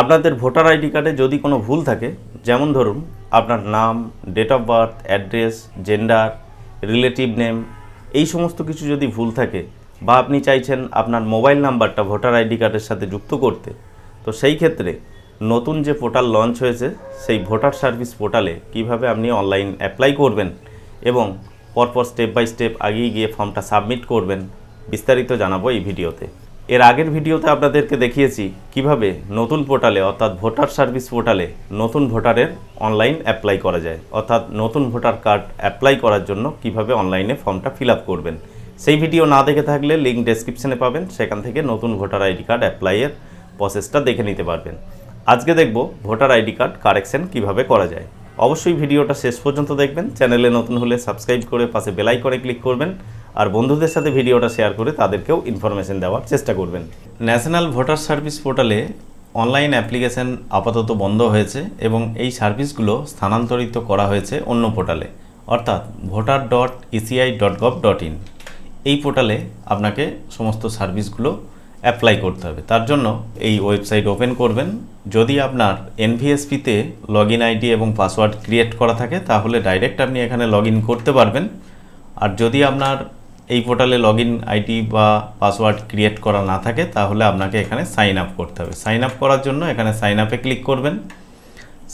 আপনাদের voter ID কার্ডে যদি কোনো ভুল থাকে, যেমন ধরুন আপনার নাম date of birth address gender relative name এই সমস্ত কিছু যদি ভুল থাকে বা আপনি চাইছেন আপনার মোবাইল নাম্বারটা ভোটার আইডি কার্ডের সাথে যুক্ত করতে, তো সেই ক্ষেত্রে নতুন যে পোর্টাল লঞ্চ হয়েছে, সেই ভোটার সার্ভিস পোর্টালে কীভাবে আপনি অনলাইন অ্যাপ্লাই করবেন এবং পরপর স্টেপ বাই স্টেপ আগিয়ে গিয়ে ফর্মটা সাবমিট করবেন, বিস্তারিত জানাব এই ভিডিওতে। এর আগের ভিডিওতে আপনাদেরকে দেখিয়েছি কীভাবে নতুন পোর্টালে, অর্থাৎ ভোটার সার্ভিস পোর্টালে নতুন ভোটারের অনলাইন অ্যাপ্লাই করা যায়, অর্থাৎ নতুন ভোটার কার্ড অ্যাপ্লাই করার জন্য কীভাবে অনলাইনে ফর্মটা ফিল করবেন। সেই ভিডিও না দেখে থাকলে লিঙ্ক ডেসক্রিপশনে পাবেন, সেখান থেকে নতুন ভোটার আইডি কার্ড অ্যাপ্লাইয়ের প্রসেসটা দেখে নিতে পারবেন। আজকে দেখব ভোটার আইডি কার্ড কারেকশন কীভাবে করা যায়। অবশ্যই ভিডিওটা শেষ পর্যন্ত দেখবেন, চ্যানেলে নতুন হলে সাবস্ক্রাইব করে পাশে বেল আইকনে ক্লিক করবেন। আর বন্ধুদের সাথে ভিডিওটা শেয়ার করে তাদেরকেও ইনফরমেশন দেওয়ার চেষ্টা করবেন। ন্যাশনাল ভোটার সার্ভিস পোর্টালে অনলাইন অ্যাপ্লিকেশন আপাতত বন্ধ হয়েছে এবং এই সার্ভিসগুলো স্থানান্তরিত করা হয়েছে অন্য পোর্টালে অর্থাৎ voter dot ECI dot gov dot in এই পোর্টালে আপনাকে সমস্ত সার্ভিসগুলো অ্যাপ্লাই করতে হবে। তার জন্য এই ওয়েবসাইট ওপেন করবেন। যদি আপনার এনভিএসপিতে লগ ইন আইডি এবং পাসওয়ার্ড ক্রিয়েট করা থাকে, তাহলে ডাইরেক্ট আপনি এখানে লগ ইন করতে পারবেন। আর যদি আপনার এই পোর্টালে লগ ইন আইডি বা পাসওয়ার্ড ক্রিয়েট করা না থাকে, তাহলে আপনাকে এখানে সাইন আপ করতে হবে। সাইন আপ করার জন্য এখানে সাইন আপে ক্লিক করবেন।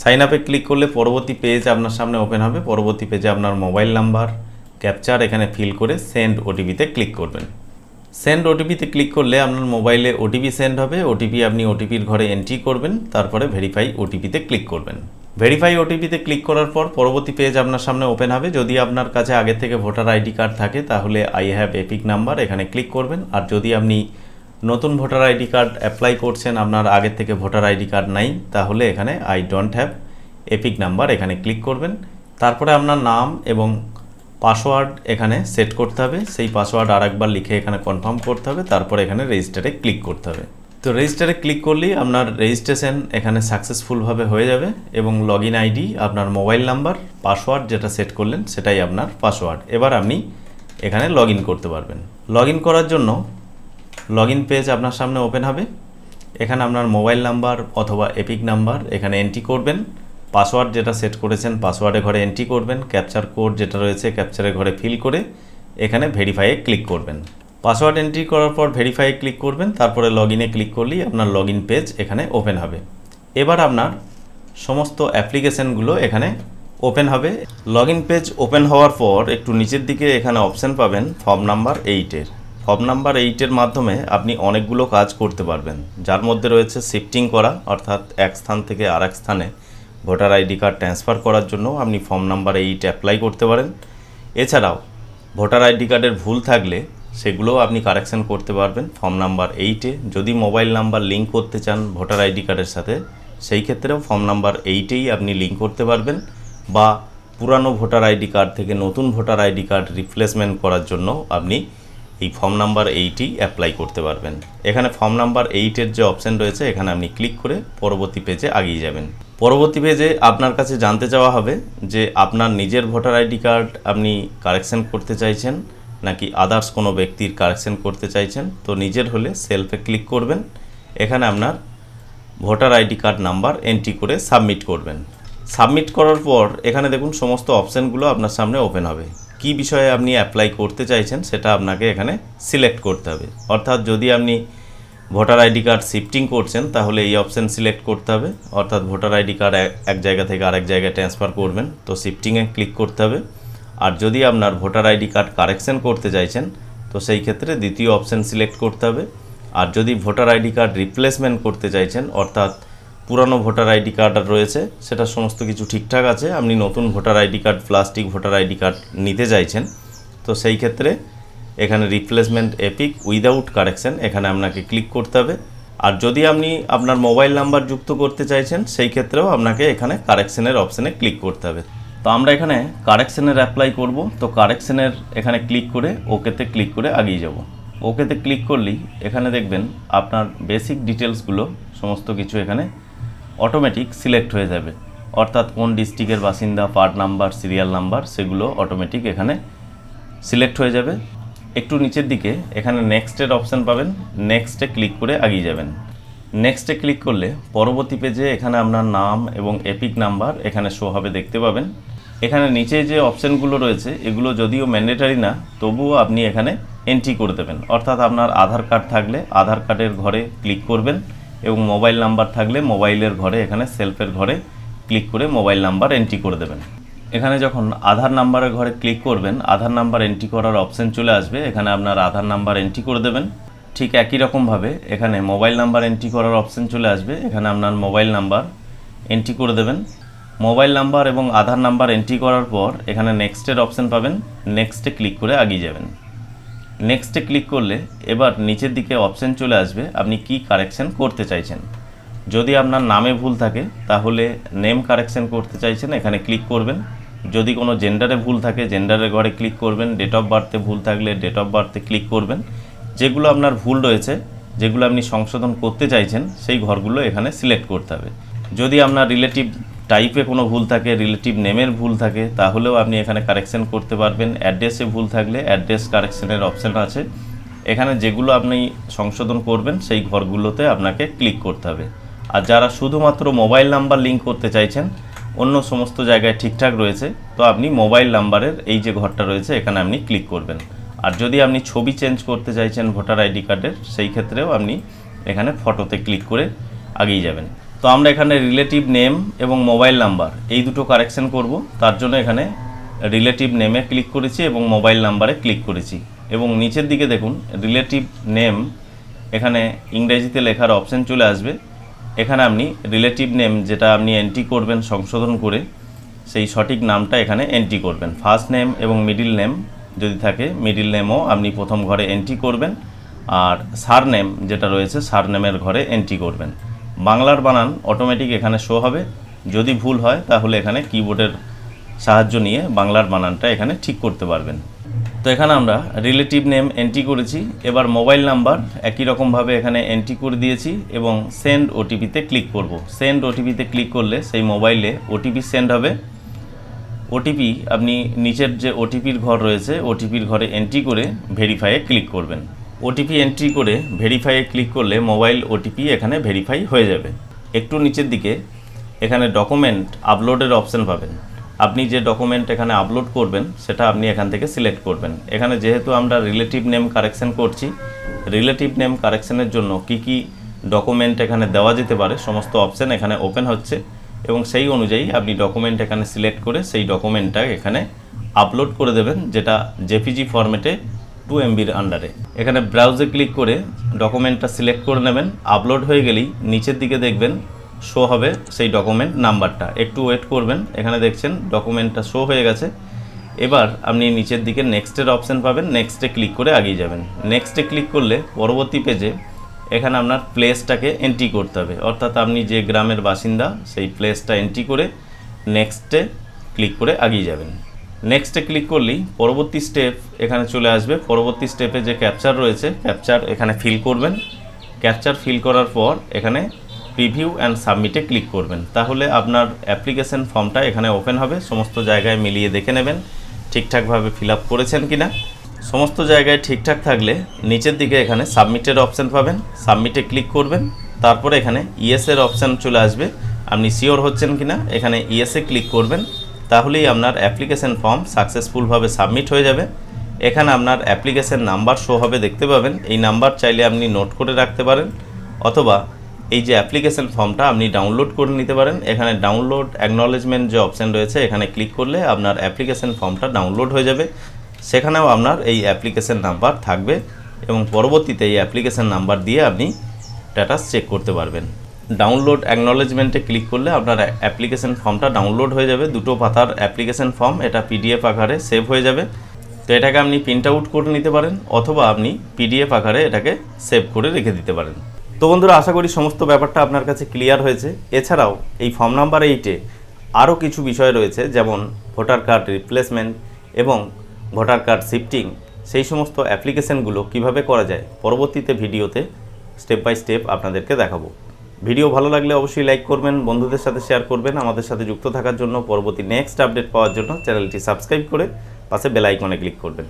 সাইন আপে ক্লিক করলে পরবর্তী পেজ আপনার সামনে ওপেন হবে। পরবর্তী পেজে আপনার মোবাইল নাম্বার, ক্যাপচার এখানে ফিল করে সেন্ড ওটিপিতে ক্লিক করবেন। সেন্ড ওটিপিতে ক্লিক করলে আপনার মোবাইলে ওটিপি সেন্ড হবে। ওটিপি আপনি ওটিপির ঘরে এন্ট্রি করবেন, তারপরে ভেরিফাই ওটিপিতে ক্লিক করবেন। ভেরিফাই ওটিপিতে ক্লিক করার পর পরবর্তী পেজ আপনার সামনে ওপেন হবে। যদি আপনার কাছে আগে থেকে ভোটার আইডি কার্ড থাকে, তাহলে আই হ্যাভ এপিক নাম্বার এখানে ক্লিক করবেন। আর যদি আপনি নতুন ভোটার আইডি কার্ড অ্যাপ্লাই করছেন, আপনার আগে থেকে ভোটার আইডি কার্ড নাই, তাহলে এখানে I don't have EPIC number এখানে ক্লিক করবেন। তারপরে আপনার নাম এবং পাসওয়ার্ড এখানে সেট করতে হবে। সেই পাসওয়ার্ড আরেকবার লিখে এখানে কনফার্ম করতে হবে। তারপরে এখানে রেজিস্টারে ক্লিক করতে হবে। তো রেজিস্টারে ক্লিক করলেই আপনার রেজিস্ট্রেশন এখানে সাকসেসফুলভাবে হয়ে যাবে এবং লগ ইন আইডি আপনার মোবাইল নাম্বার পাসওয়ার্ড যেটা সেট করলেন সেটাই আপনার পাসওয়ার্ড এবার আপনি এখানে লগ করতে পারবেন। লগ করার জন্য লগ পেজ আপনার সামনে ওপেন হবে। এখানে আপনার মোবাইল নাম্বার অথবা এপিক নাম্বার এখানে এন্ট্রি করবেন। পাসওয়ার্ড যেটা সেট করেছেন পাসওয়ার্ডে ঘরে এন্ট্রি করবেন। ক্যাপচার কোড যেটা রয়েছে ক্যাপচারের ঘরে ফিল করে এখানে ভেরিফাইয়ে ক্লিক করবেন। পাসওয়ার্ড এন্ট্রি করার পর ভেরিফাইয়ে ক্লিক করবেন, তারপরে লগ ইনে ক্লিক করলেই আপনার লগ ইন পেজ এখানে ওপেন হবে। এবার আপনার সমস্ত অ্যাপ্লিকেশনগুলো এখানে ওপেন হবে। লগ ইন পেজ ওপেন হওয়ার পর একটু নিচের দিকে এখানে অপশান পাবেন ফর্ম নাম্বার এইটের ফর্ম নাম্বার এইটের মাধ্যমে আপনি অনেকগুলো কাজ করতে পারবেন। যার মধ্যে রয়েছে শিফটিং করা, অর্থাৎ এক স্থান থেকে আর এক স্থানে ভোটার আইডি কার্ড ট্রান্সফার করার জন্য আপনি ফর্ম নাম্বার এইট অ্যাপ্লাই করতে পারেন। এছাড়াও ভোটার আইডি কার্ডের ভুল থাকলে সেগুলোও আপনি কারেকশন করতে পারবেন। ফর্ম নাম্বার এইটে যদি মোবাইল নাম্বার লিঙ্ক করতে চান ভোটার আইডি কার্ডের সাথে, সেই ক্ষেত্রেও ফর্ম নাম্বার এইটেই আপনি লিঙ্ক করতে পারবেন। বা পুরানো ভোটার আইডি কার্ড থেকে নতুন ভোটার আইডি কার্ড রিপ্লেসমেন্ট করার জন্য আপনি এই ফর্ম নাম্বার এইটই অ্যাপ্লাই করতে পারবেন। এখানে ফর্ম নাম্বার এইটের যে অপশান রয়েছে, এখানে আপনি ক্লিক করে পরবর্তী পেজে আগিয়ে যাবেন। পরবর্তী পেজে আপনার কাছে জানতে চাওয়া হবে যে আপনার নিজের ভোটার আইডি কার্ড আপনি কারেকশন করতে চাইছেন। নাকি আদার্স কোনো ব্যক্তির কারেকশন করতে চাইছেন, তো নিজের হলে সেলফে ক্লিক করবেন। এখানে আপনার voter ID card number entry করে সাবমিট করবেন। সাবমিট করার পর এখানে দেখুন সমস্ত অপশানগুলো আপনার সামনে ওপেন হবে। কি বিষয়ে আপনি অ্যাপ্লাই করতে চাইছেন সেটা আপনাকে এখানে সিলেক্ট করতে হবে। অর্থাৎ যদি আপনি ভোটার আইডি কার্ড শিফটিং করছেন, তাহলে এই অপশান সিলেক্ট করতে হবে। অর্থাৎ ভোটার আইডি কার্ড এক জায়গা থেকে আরেক জায়গায় ট্রান্সফার করবেন, তো শিফটিংয়ে ক্লিক করতে হবে। আর যদি আপনার ভোটার আইডি কার্ড কারেকশন করতে চাইছেন, তো সেই ক্ষেত্রে দ্বিতীয় অপশান সিলেক্ট করতে হবে। আর যদি ভোটার আইডি কার্ড রিপ্লেসমেন্ট করতে চাইছেন, অর্থাৎ পুরানো ভোটার আইডি কার্ড রয়েছে, সেটা সমস্ত কিছু ঠিকঠাক আছে, আপনি নতুন voter ID card, plastic voter ID card নিতে চাইছেন, তো সেই ক্ষেত্রে এখানে রিপ্লেসমেন্ট এপিক উইদাউট কারেকশন এখানে আপনাকে ক্লিক করতে হবে। আর যদি আপনি আপনার মোবাইল নাম্বার যুক্ত করতে চাইছেন, সেই ক্ষেত্রেও আপনাকে এখানে কারেকশনের অপশানে ক্লিক করতে হবে। তো আমরা এখানে কারেকশানের অ্যাপ্লাই করব। তো কারেকশানের এখানে ক্লিক করে ওকেতে ক্লিক করে আগিয়ে যাব। ওকেতে ক্লিক করলেই এখানে দেখবেন আপনার বেসিক ডিটেলসগুলো সমস্ত কিছু এখানে অটোমেটিক সিলেক্ট হয়ে যাবে। অর্থাৎ কোন ডিস্ট্রিক্টের বাসিন্দা পার্ট নাম্বার সিরিয়াল নাম্বার সেগুলো অটোমেটিক এখানে সিলেক্ট হয়ে যাবে। একটু নিচের দিকে এখানে নেক্সটের অপশান পাবেন। নেক্সটে ক্লিক করে আগিয়ে যাবেন। নেক্সটে ক্লিক করলে পরবর্তী পেজে এখানে আপনার নাম এবং এপিক নাম্বার এখানে শো হবে, দেখতে পাবেন। এখানে নিচে যে অপশানগুলো রয়েছে, এগুলো যদিও ম্যান্ডেটারি না, তবুও আপনি এখানে এন্ট্রি করে দেবেন। অর্থাৎ আপনার আধার কার্ড থাকলে আধার কার্ডের ঘরে ক্লিক করবেন এবং মোবাইল নাম্বার থাকলে মোবাইলের ঘরে, এখানে সেলফের ঘরে ক্লিক করে মোবাইল নাম্বার এন্ট্রি করে দেবেন। এখানে যখন আধার নাম্বারের ঘরে ক্লিক করবেন, আধার নাম্বার এন্ট্রি করার অপশান চলে আসবে। এখানে আপনার আধার নাম্বার এন্ট্রি করে দেবেন। ঠিক একই রকমভাবে এখানে মোবাইল নাম্বার এন্ট্রি করার অপশন চলে আসবে। এখানে আপনার মোবাইল নাম্বার এন্ট্রি করে দেবেন। মোবাইল নাম্বার এবং আধার নাম্বার এন্ট্রি করার পর এখানে নেক্সটের অপশন পাবেন নেক্সটে ক্লিক করে আগিয়ে যাবেন। নেক্সটে ক্লিক করলে এবার নিচের দিকে অপশন চলে আসবে, আপনি কি কারেকশন করতে চাইছেন। যদি আপনার নামে ভুল থাকে, তাহলে নেম কারেকশন করতে চাইছেন, এখানে ক্লিক করবেন। যদি কোনো জেন্ডারে ভুল থাকে জেন্ডারের ঘরে ক্লিক করবেন ডেট অফ বার্থে ভুল থাকলে ডেট অফ বার্থে ক্লিক করবেন। যেগুলো আপনার ভুল রয়েছে, যেগুলো আপনি সংশোধন করতে চাইছেন, সেই ঘরগুলো এখানে সিলেক্ট করতে হবে। যদি আপনার রিলেটিভ টাইপে কোনো ভুল থাকে রিলেটিভ নেমের ভুল থাকে, তাহলেও আপনি এখানে কারেকশন করতে পারবেন। অ্যাড্রেসে ভুল থাকলে অ্যাড্রেস কারেকশনের অপশান আছে। এখানে যেগুলো আপনি সংশোধন করবেন, সেই ঘরগুলোতে আপনাকে ক্লিক করতে হবে। আর যারা শুধুমাত্র মোবাইল নাম্বার লিঙ্ক করতে চাইছেন, অন্য সমস্ত জায়গায় ঠিকঠাক রয়েছে, তো আপনি মোবাইল নাম্বারের এই যে ঘরটা রয়েছে, এখানে আপনি ক্লিক করবেন। আর যদি আপনি ছবি চেঞ্জ করতে চাইছেন, ভোটার আইডি কার্ডের সেই ক্ষেত্রেও আপনি এখানে ফটোতে ক্লিক করে আগিয়ে যাবেন। তো আমরা এখানে রিলেটিভ নেম এবং মোবাইল নাম্বার এই দুটো কারেকশন করব। তার জন্য এখানে রিলেটিভ নেমে ক্লিক করেছি এবং মোবাইল নাম্বারে ক্লিক করেছি। এবং নিচের দিকে দেখুন রিলেটিভ নেম এখানে ইংরেজিতে লেখার অপশন চলে আসবে। এখানে আপনি রিলেটিভ নেম যেটা আপনি এন্ট্রি করবেন সংশোধন করে, সেই সঠিক নামটা এখানে এন্ট্রি করবেন। ফার্স্ট নেম এবং মিডিল নেম যদি থাকে মিডিল নেমও আপনি প্রথম ঘরে এন্ট্রি করবেন। আর সার নেম যেটা রয়েছে সার নেমের ঘরে এন্ট্রি করবেন। বাংলার বানান অটোমেটিক এখানে শো হবে। যদি ভুল হয়, তাহলে এখানে কিবোর্ডের সাহায্য নিয়ে বাংলার বানানটা এখানে ঠিক করতে পারবেন। তো এখানে আমরা রিলেটিভ নেম এন্ট্রি করেছি। এবার মোবাইল নাম্বার একই রকমভাবে এখানে এন্ট্রি করে দিয়েছি এবং সেন্ড ওটিপিতে ক্লিক করব। সেন্ড ওটিপিতে ক্লিক করলে সেই মোবাইলে ওটিপি সেন্ড হবে। ওটিপি আপনি নিচের যে ওটিপির ঘর রয়েছে ওটিপির ঘরে এন্ট্রি করে ভেরিফাইয়ে ক্লিক করবেন। ওটিপি এন্ট্রি করে ভেরিফাইয়ে ক্লিক করলে মোবাইল ওটিপি এখানে ভেরিফাই হয়ে যাবে। একটু নিচের দিকে এখানে ডকুমেন্ট আপলোডের অপশন পাবেন। আপনি যে ডকুমেন্ট এখানে আপলোড করবেন, সেটা আপনি এখান থেকে সিলেক্ট করবেন। এখানে যেহেতু আমরা রিলেটিভ নেম কারেকশন করছি রিলেটিভ নেম কারেকশনের জন্য কি কি ডকুমেন্ট এখানে দেওয়া যেতে পারে, সমস্ত অপশন এখানে ওপেন হচ্ছে এবং সেই অনুযায়ী আপনি ডকুমেন্ট এখানে সিলেক্ট করে সেই ডকুমেন্টটা এখানে আপলোড করে দেবেন, যেটা জেপিজি ফরম্যাটে টু এমবির আন্ডারে এখানে ব্রাউজে ক্লিক করে ডকুমেন্টটা সিলেক্ট করে নেবেন। আপলোড হয়ে গেলেই নিচের দিকে দেখবেন শো হবে সেই ডকুমেন্ট নাম্বারটা একটু ওয়েট করবেন। এখানে দেখছেন ডকুমেন্টটা শো হয়ে গেছে। এবার আপনি নিচের দিকে নেক্সটের অপশন পাবেন। নেক্সটে ক্লিক করে আগিয়ে যাবেন। নেক্সটে ক্লিক করলে পরবর্তী পেজে এখানে আপনার প্লেসটাকে এন্ট্রি করতে হবে। অর্থাৎ আপনি যে গ্রামের বাসিন্দা, সেই প্লেসটা এন্ট্রি করে নেক্সটে ক্লিক করে আগিয়ে যাবেন। নেক্সটে ক্লিক করলেই পরবর্তী স্টেপ এখানে চলে আসবে। পরবর্তী স্টেপে যে ক্যাপচার রয়েছে ক্যাপচার এখানে ফিল করবেন। ক্যাপচার ফিল করার পর এখানে প্রিভিউ অ্যান্ড সাবমিটে ক্লিক করবেন। তাহলে আপনার অ্যাপ্লিকেশন ফর্মটা এখানে ওপেন হবে। সমস্ত জায়গায় মিলিয়ে দেখে নেবেন ঠিকঠাকভাবে ফিল আপ করেছেন কি না সমস্ত জায়গায় ঠিকঠাক থাকলে নিচের দিকে এখানে সাবমিটের অপশান পাবেন। সাবমিটে ক্লিক করবেন। তারপরে এখানে ইএসের অপশান চলে আসবে। আপনি শিওর হচ্ছেন কি না এখানে ইএসএ ক্লিক করবেন। তাহলেই আপনার অ্যাপ্লিকেশন ফর্ম সাকসেসফুলভাবে সাবমিট হয়ে যাবে। এখানে আপনার অ্যাপ্লিকেশন নাম্বার শো হবে, দেখতে পাবেন। এই নাম্বার চাইলে আপনি নোট করে রাখতে পারেন অথবা এই যে অ্যাপ্লিকেশন ফর্মটা আপনি ডাউনলোড করে নিতে পারেন। এখানে ডাউনলোড অ্যাকনলেজমেন্ট যে অপশান রয়েছে, এখানে ক্লিক করলে আপনার অ্যাপ্লিকেশন ফর্মটা ডাউনলোড হয়ে যাবে। সেখানেও আপনার এই অ্যাপ্লিকেশন নাম্বার থাকবে এবং পরবর্তীতে এই অ্যাপ্লিকেশন নাম্বার দিয়ে আপনি স্ট্যাটাস চেক করতে পারবেন। ডাউনলোড অ্যাকনলেজমেন্টে ক্লিক করলে আপনার অ্যাপ্লিকেশন ফর্মটা ডাউনলোড হয়ে যাবে। দুটো পাতার অ্যাপ্লিকেশন ফর্ম এটা পিডিএফ আকারে সেভ হয়ে যাবে। তো এটাকে আপনি প্রিন্ট আউট করে নিতে পারেন, অথবা আপনি পিডিএফ আকারে এটাকে সেভ করে রেখে দিতে পারেন। তো বন্ধুরা, আশা করি সমস্ত ব্যাপারটা আপনার কাছে ক্লিয়ার হয়েছে। এছাড়াও এই ফর্ম নাম্বার এইটে আরও কিছু বিষয় রয়েছে, যেমন ভোটার কার্ড রিপ্লেসমেন্ট এবং ভোটার কার্ড শিফটিং সেই সমস্ত অ্যাপ্লিকেশনগুলো কীভাবে করা যায়, পরবর্তীতে ভিডিওতে স্টেপ বাই স্টেপ আপনাদেরকে দেখাবো। ভিডিও ভালো লাগলে অবশ্যই লাইক করবেন, বন্ধুদের সাথে শেয়ার করবেন, আমাদের সাথে যুক্ত থাকার জন্য পরবর্তী নেক্সট আপডেট পাওয়ার জন্য চ্যানেলটি সাবস্ক্রাইব করে পাশে বেল আইকনে ক্লিক করবেন।